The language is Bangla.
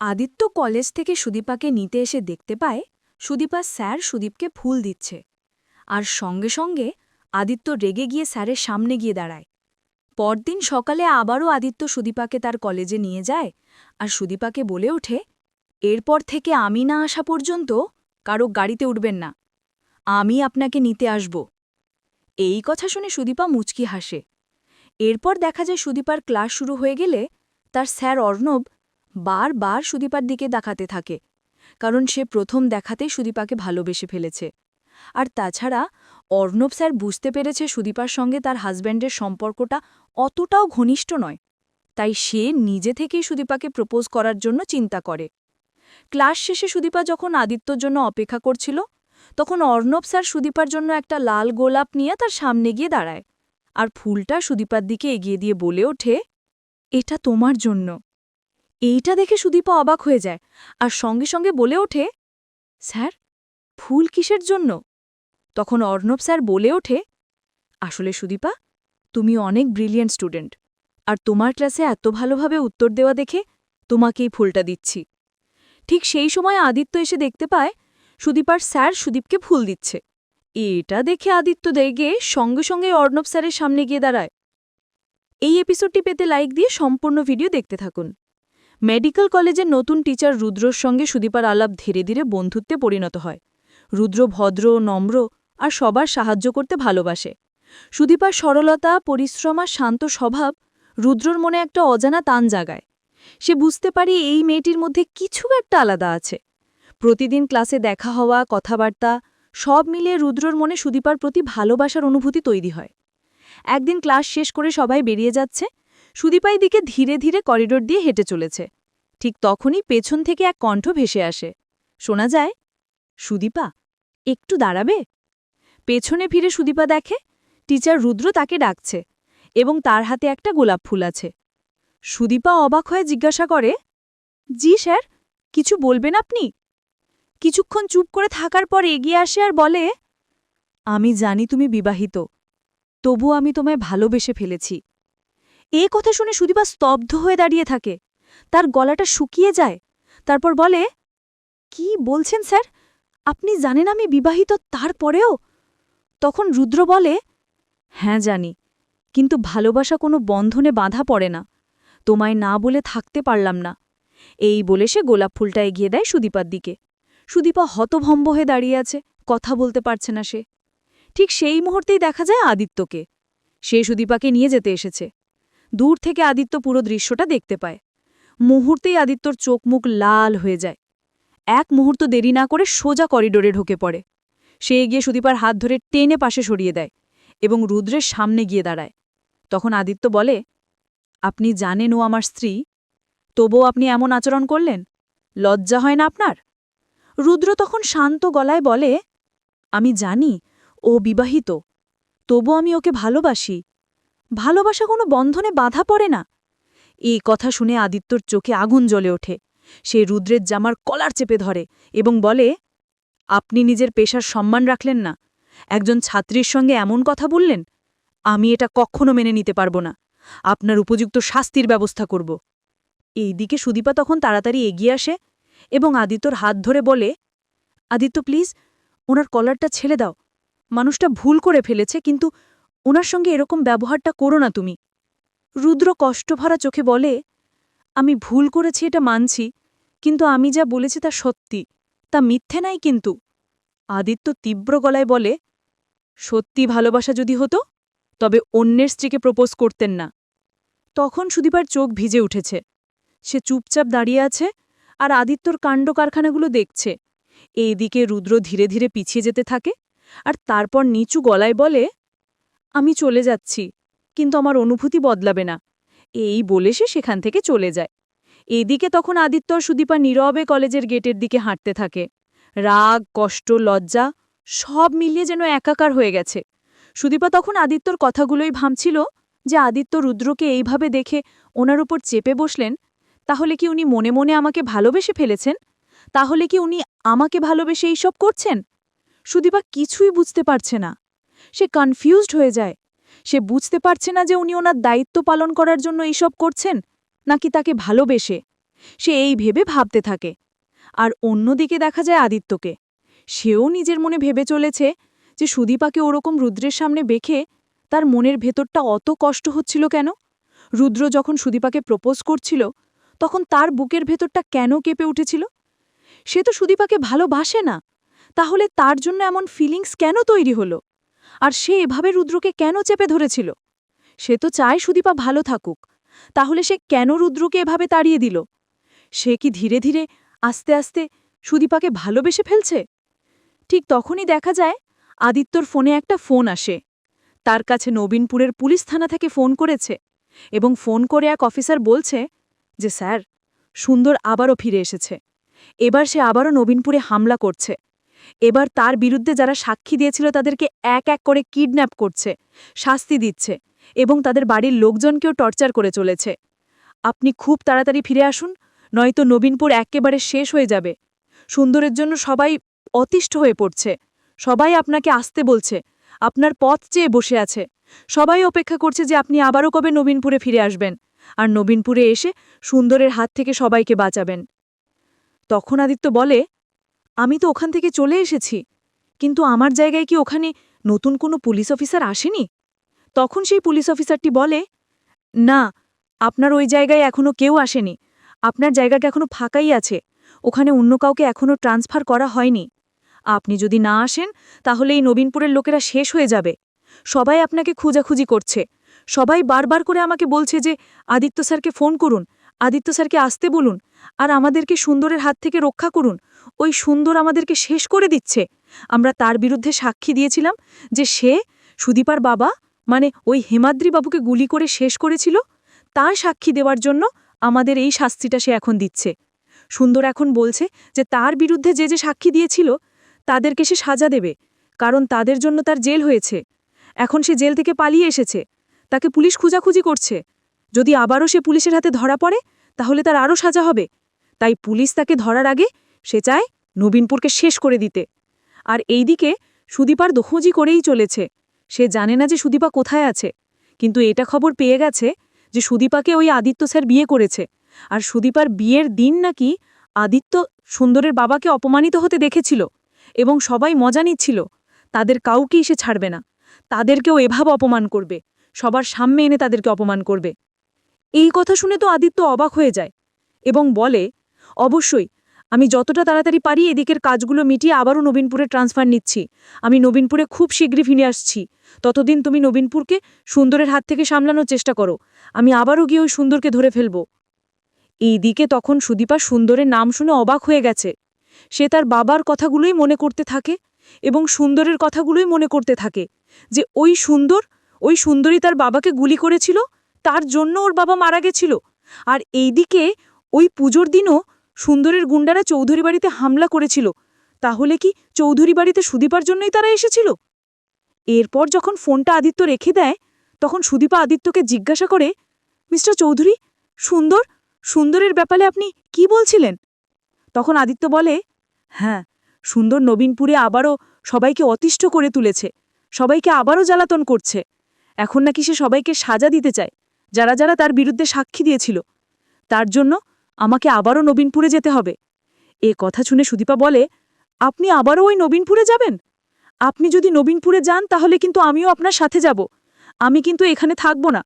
আদিত্য কলেজ থেকে সুদীপাকে নিতে এসে দেখতে পায়, সুদীপা স্যার সুদীপকে ফুল দিচ্ছে। আর সঙ্গে সঙ্গে আদিত্য রেগে গিয়ে স্যারের সামনে গিয়ে দাঁড়ায়। পরদিন সকালে আবারও আদিত্য সুদীপাকে তার কলেজে নিয়ে যায় আর সুদীপাকে বলে ওঠে, এরপর থেকে আমি না আসা পর্যন্ত কারও গাড়িতে উঠবেন না। আমি আপনাকে নিতে আসব। এই কথা শুনে সুদীপা মুচকি হাসে। এরপর দেখা যায় সুদীপার ক্লাস শুরু হয়ে গেলে তার স্যার অর্ণব বারবার সুদীপার দিকে দেখাতে থাকে, কারণ সে প্রথম দেখাতেই সুদীপাকে ভালোবেসে ফেলেছে। আর তাছাড়া, অর্ণব স্যার বুঝতে পেরেছে সুদীপার সঙ্গে তার হাজব্যান্ডের সম্পর্কটা অতটাও ঘনিষ্ঠ নয়, তাই সে নিজে থেকেই সুদীপাকে প্রপোজ করার জন্য চিন্তা করে। ক্লাস শেষে সুদীপা যখন আদিত্যর জন্য অপেক্ষা করছিল, তখন অর্ণব স্যার সুদীপার জন্য একটা লাল গোলাপ নিয়ে তার সামনে গিয়ে দাঁড়ায়, আর ফুলটা সুদীপার দিকে এগিয়ে দিয়ে বলে ওঠে, এটা তোমার জন্য। এইটা দেখে সুদীপা অবাক হয়ে যায় আর সঙ্গে সঙ্গে বলে ওঠে, স্যার ফুল কিসের জন্য? তখন অর্ণব স্যার বলে ওঠে, আসলে সুদীপা, তুমি অনেক ব্রিলিয়েন্ট স্টুডেন্ট আর তোমার ক্লাসে এত ভালোভাবে উত্তর দেওয়া দেখে তোমাকেই ফুলটা দিচ্ছি। ঠিক সেই সময় আদিত্য এসে দেখতে পায় সুদীপার স্যার সুদীপকে ফুল দিচ্ছে। এটা দেখে আদিত্য দেগে সঙ্গে সঙ্গে অর্ণব স্যারের সামনে গিয়ে দাঁড়ায়। এই এপিসোডটি পেতে লাইক দিয়ে সম্পূর্ণ ভিডিও দেখতে থাকুন। মেডিকেল কলেজের নতুন টিচার রুদ্রর সঙ্গে সুদীপার আলাপ ধীরে ধীরে বন্ধুত্বে পরিণত হয়। রুদ্র ভদ্র, নম্র আর সবার সাহায্য করতে ভালোবাসে। সুদীপার সরলতা, পরিশ্রম আর শান্ত স্বভাব রুদ্রর মনে একটা অজানা তান জাগায়। সে বুঝতে পারে এই মেয়েটির মধ্যে কিছু একটা আলাদা আছে। প্রতিদিন ক্লাসে দেখা হওয়া, কথাবার্তা সব মিলিয়ে রুদ্রর মনে সুদীপার প্রতি ভালোবাসার অনুভূতি তৈরি হয়। একদিন ক্লাস শেষ করে সবাই বেরিয়ে যাচ্ছে। সুদীপাই দিকে ধীরে ধীরে করিডোর দিয়ে হেঁটে চলেছে। ঠিক তখনই পেছন থেকে এক কণ্ঠ ভেসে আসে। শোনা যায়, সুদীপা, একটু দাঁড়াবে? পেছনে ফিরে সুদীপা দেখে, টিচার রুদ্র তাকে ডাকছে এবং তার হাতে একটা গোলাপ ফুল আছে। সুদীপা অবাক হয়ে জিজ্ঞাসা করে, জি স্যার, কিছু বলবেন আপনি? কিছুক্ষণ চুপ করে থাকার পর এগিয়ে আসে আর বলে, আমি জানি তুমি বিবাহিত তবু আমি তোমায় ভালোবেসে ফেলেছি। এ কথা শুনে সুদীপা স্তব্ধ হয়ে দাঁড়িয়ে থাকে। তার গলাটা শুকিয়ে যায়। তারপর বলে, কি বলছেন স্যার? আপনি জানেন আমি বিবাহিত তারপরেও? তখন রুদ্র বলে হ্যাঁ জানি। কিন্তু ভালোবাসা কোনো বন্ধনে বাঁধা পড়ে না। তোমায় না বলে থাকতে পারলাম না। এই বলে সে গোলাপ ফুলটা এগিয়ে দেয় সুদীপার দিকে। সুদীপা হতভম্ব হয়ে দাঁড়িয়ে আছে। কথা বলতে পারছে না সে। ঠিক সেই মুহূর্তেই দেখা যায় আদিত্যকে। সে সুদীপাকে নিয়ে যেতে এসেছে। দূর থেকে আদিত্য পুরো দৃশ্যটা দেখতে পায়। মুহূর্তেই আদিত্যর চোখ মুখ লাল হয়ে যায়। এক মুহূর্ত দেরি না করে সোজা করিডোরে ঢুকে পড়ে। সে এগিয়ে সুদীপার হাত ধরে টেনে পাশে সরিয়ে দেয় এবং রুদ্রের সামনে গিয়ে দাঁড়ায়। তখন আদিত্য বলে, আপনি জানেন ও আমার স্ত্রী? তবুও আপনি এমন আচরণ করলেন? লজ্জা হয় না আপনার? রুদ্র তখন শান্ত গলায় বলে, আমি জানি, ও বিবাহিত। তবু আমি ওকে ভালোবাসি। ভালোবাসা কোনো বন্ধনে বাধা পড়ে না। এই কথা শুনে আদিত্যর চোখে আগুন জ্বলে ওঠে। সে রুদ্রের জামার কলার চেপে ধরে এবং বলে, আপনি নিজের পেশার সম্মান রাখলেন না। একজন ছাত্রীর সঙ্গে এমন কথা বললেন? আমি এটা কখনো মেনে নিতে পারব না। আপনার উপযুক্ত শাস্তির ব্যবস্থা করব। এই দিকে সুদীপা তখন তাড়াতাড়ি এগিয়ে আসে এবং আদিত্যর হাত ধরে বলে, আদিত্য, প্লিজ, ওনার কলারটা ছেড়ে দাও। মানুষটা ভুল করে ফেলেছে, কিন্তু ওনার সঙ্গে এরকম ব্যবহারটা করো না তুমি। রুদ্র কষ্টভরা চোখে বলে, আমি ভুল করেছি, এটা মানছি, কিন্তু আমি যা বলেছি তা সত্যি, তা মিথ্যে নাই কিন্তু। আদিত্য তীব্র গলায় বলে, সত্যি ভালোবাসা যদি হতো, তবে অন্যের স্ত্রীকে প্রপোজ করতেন না। তখন সুদীপার চোখ ভিজে উঠেছে। সে চুপচাপ দাঁড়িয়ে আছে আর আদিত্যর কাণ্ড কারখানাগুলো দেখছে। এই দিকে রুদ্র ধীরে ধীরে পিছিয়ে যেতে থাকে আর তারপর নিচু গলায় বলে আমি চলে যাচ্ছি, কিন্তু আমার অনুভূতি বদলাবে না। এই বলে সে সেখান থেকে চলে যায়। এদিকে তখন আদিত্য আর সুদীপা নীরবে কলেজের গেটের দিকে হাঁটতে থাকে। রাগ, কষ্ট, লজ্জা সব মিলিয়ে যেন একাকার হয়ে গেছে। সুদীপা তখন আদিত্যর কথাগুলোই ভাবছিল যে আদিত্য রুদ্রকে এইভাবে দেখে ওনার উপর চেপে বসলেন, তাহলে কি উনি মনে মনে আমাকে ভালোবেসে ফেলেছেন? তাহলে কি উনি আমাকে ভালোবেসে এইসব করছেন? সুদীপা কিছুই বুঝতে পারছে না। সে কনফিউজড হয়ে যায়। সে বুঝতে পারছে না যে উনি ওনার দায়িত্ব পালন করার জন্য এইসব করছেন, নাকি তাকে ভালোবেসে। সে এই ভেবে ভাবতে থাকে। আর অন্যদিকে দেখা যায় আদিত্যকে। সেও নিজের মনে ভেবে চলেছে যে সুদীপাকে ওরকম রুদ্রের সামনে বেখে তার মনের ভেতরটা অত কষ্ট হচ্ছিল কেন? রুদ্র যখন সুদীপাকে প্রপোজ করছিল, তখন তার বুকের ভেতরটা কেন কেঁপে উঠেছিল? সে তো সুদীপাকে ভালোবাসে না। তাহলে তার জন্য এমন ফিলিংস কেন তৈরি হলো? আর সে এভাবে রুদ্রকে কেন চেপে ধরেছিল? সে তো চায় সুদীপা ভালো থাকুক। তাহলে সে কেন রুদ্রকে এভাবে তাড়িয়ে দিল? সে কি ধীরে ধীরে, আস্তে আস্তে সুদীপাকে ভালোবেসে ফেলছে? ঠিক তখনই দেখা যায়, আদিত্যর ফোনে একটা ফোন আসে। তার কাছে নবীনপুরের পুলিশ থানা থেকে ফোন করেছে এবং ফোন করে এক অফিসার বলছে যে, স্যার, সুন্দর আবারও ফিরে এসেছে। এবার সে আবারও নবীনপুরে হামলা করছে। এবার তার বিরুদ্ধে যারা সাক্ষী দিয়েছিল তাদেরকে এক এক করে কিডন্যাপ করছে, শাস্তি দিচ্ছে এবং তাদের বাড়ির লোকজনকেও টর্চার করে চলেছে। আপনি খুব তাড়াতাড়ি ফিরে আসুন, নয়তো নবীনপুর একেবারে শেষ হয়ে যাবে। সুন্দরের জন্য সবাই অতিষ্ঠ হয়ে পড়ছে। সবাই আপনাকে আসতে বলছে, আপনার পথ চেয়ে বসে আছে। সবাই অপেক্ষা করছে যে আপনি আবারও কবে নবীনপুরে ফিরে আসবেন। আর নবীনপুরে এসে সুন্দরের হাত থেকে সবাইকে বাঁচাবেন। তখন আদিত্য বলে আমি তো ওখান থেকে চলে এসেছি। কিন্তু আমার জায়গায় কি ওখানে নতুন কোনো পুলিশ অফিসার আসেনি? তখন সেই পুলিশ অফিসারটি বলে, না, আপনার ওই জায়গায় এখনও কেউ আসেনি। আপনার জায়গাটা এখনও ফাঁকাই আছে। ওখানে অন্য কাউকে এখনও ট্রান্সফার করা হয়নি। আপনি যদি না আসেন, তাহলে এই নবীনপুরের লোকেরা শেষ হয়ে যাবে। সবাই আপনাকে খুঁজাখুঁজি করছে। সবাই বারবার করে আমাকে বলছে যে, আদিত্য স্যারকে ফোন করুন। আদিত্য স্যারকে আসতে বলুন আর আমাদেরকে সুন্দরের হাত থেকে রক্ষা করুন। ওই সুন্দর আমাদেরকে শেষ করে দিচ্ছে। আমরা তার বিরুদ্ধে সাক্ষী দিয়েছিলাম যে সে সুদীপার বাবা মানে ওই হেমাদ্রি বাবুকে গুলি করে শেষ করেছিল, তার সাক্ষী দেওয়ার জন্য আমাদের এই শাস্তিটা সে এখন দিচ্ছে। সুন্দর এখন বলছে যে তার বিরুদ্ধে যে যে সাক্ষী দিয়েছিল, তাদেরকে সে সাজা দেবে, কারণ তাদের জন্য তার জেল হয়েছে। এখন সে জেল থেকে পালিয়ে এসেছে। তাকে পুলিশ খুঁজাখুঁজি করছে। যদি আবারও সে পুলিশের হাতে ধরা পড়ে, তাহলে তার আরও সাজা হবে। তাই পুলিশ তাকে ধরার আগে সে চায় নবীনপুরকে শেষ করে দিতে। আর এইদিকে সুদীপার দোখোঁজি করেই চলেছে। সে জানে না যে সুদীপা কোথায় আছে। কিন্তু এটা খবর পেয়ে গেছে যে সুদীপাকে ওই আদিত্য স্যার বিয়ে করেছে। আর সুদীপার বিয়ের দিন নাকি আদিত্য সুন্দরের বাবাকে অপমানিত হতে দেখেছিল এবং সবাই মজা নিচ্ছিল। তাদের কাউকেই সে ছাড়বে না। তাদেরকেও এভাবে অপমান করবে। সবার সামনে এনে তাদেরকে অপমান করবে। এই কথা শুনে তো আদিত্য অবাক হয়ে যায় এবং বলে, অবশ্যই, আমি যতটা তাড়াতাড়ি পারি এদিকের কাজগুলো মিটিয়ে আবারও নবীনপুরে ট্রান্সফার নিচ্ছি। আমি নবীনপুরে খুব শীঘ্রই ফিরে আসছি। ততদিন তুমি নবীনপুরকে সুন্দরের হাত থেকে সামলানোর চেষ্টা করো। আমি আবারও গিয়ে ওই সুন্দরকে ধরে ফেলব। এইদিকে তখন সুদীপা সুন্দরের নাম শুনে অবাক হয়ে গেছে। সে তার বাবার কথাগুলোই মনে করতে থাকে এবং সুন্দরের কথাগুলোই মনে করতে থাকে যে, ওই সুন্দর, ওই সুন্দরী তার বাবাকে গুলি করেছিল তার জন্য ওর বাবা মারা গেছিল। আর এইদিকে ওই পুজোর দিনও সুন্দরের গুন্ডারা চৌধুরী বাড়িতে হামলা করেছিল। তাহলে কি চৌধুরী বাড়িতে সুদীপার জন্যই তারা এসেছিল? এরপর যখন ফোনটা আদিত্য রেখে দেয়, তখন সুদীপা আদিত্যকে জিজ্ঞাসা করে, মিস্টার চৌধুরী, সুন্দর? সুন্দরের ব্যাপারে আপনি কি বলছিলেন? তখন আদিত্য বলে হ্যাঁ সুন্দর নবীনপুরে আবারও সবাইকে অতিষ্ঠ করে তুলেছে। সবাইকে আবারও জ্বালাতন করছে। এখন নাকি সে সবাইকে সাজা দিতে চায়। যারা যারা তার বিরুদ্ধে সাক্ষী দিয়েছিল। তার জন্য আমাকে আবারও নবীনপুরে যেতে হবে। এ কথা শুনে সুদীপা বলে, আপনি আবারও ওই নবীনপুরে যাবেন? আপনি যদি নবীনপুরে যান তাহলে কিন্তু আমিও আপনার সাথে যাব। আমি কিন্তু এখানে থাকব না।